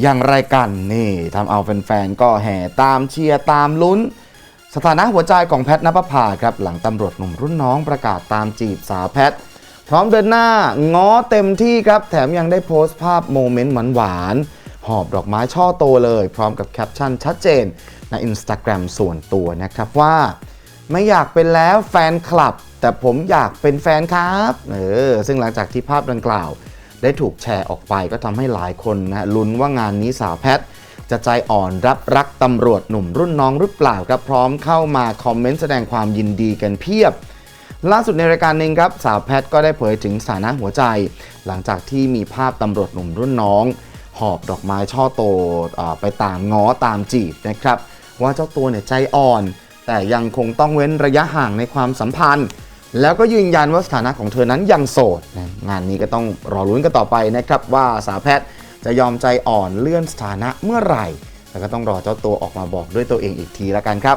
อย่างไรกันนี่ทำเอาแฟนๆก็แห่ตามเชียร์ตามลุ้น สถานะหัวใจของแพทนภพาครับหลังตำรวจหนุ่มรุ่นน้องประกาศตามจีบสาวแพท พร้อมเดินหน้าง้อเต็มที่ครับ แถมยังได้โพสต์ภาพโมเมนต์หวานๆหอบดอกไม้ช่อโตเลย พร้อมกับแคปชั่นชัดเจนใน Instagram ส่วนตัวนะครับว่าไม่อยากเป็นแล้วแฟนคลับ แต่ผมอยากเป็นแฟนครับ เออ ซึ่งหลังจากที่ภาพดังกล่าว ได้ถูกแชร์ออกไปก็ทำให้หลายคนนะลุ้นว่างานนี้สาวแพทจะใจอ่อนรับรักตำรวจหนุ่มรุ่นน้องหรือเปล่าครับพร้อมเข้ามาคอมเมนต์แสดงความยินดีกันเพียบ ล่าสุดในรายการหนึ่งครับสาวแพทก็ได้เผยถึงสถานะหัวใจ หลังจากที่มีภาพตำรวจหนุ่มรุ่นน้อง หอบดอกไม้ช่อโตอไปตามง้อตามจีบนะครับ ว่าเจ้าตัวเนี่ยใจอ่อน แต่ยังคงต้องเว้นระยะห่างในความสัมพันธ์ แล้วก็ยืนยันว่าสถานะของเธอนั้นยังโสดนะงานนี้ก็ต้องรอลุ้นกันต่อไปนะครับว่าสาวแพทย์จะยอมใจอ่อนเลื่อนสถานะเมื่อไหร่ แล้วก็ต้องรอเจ้าตัวออกมาบอกด้วยตัวเองอีกทีแล้วกันครับ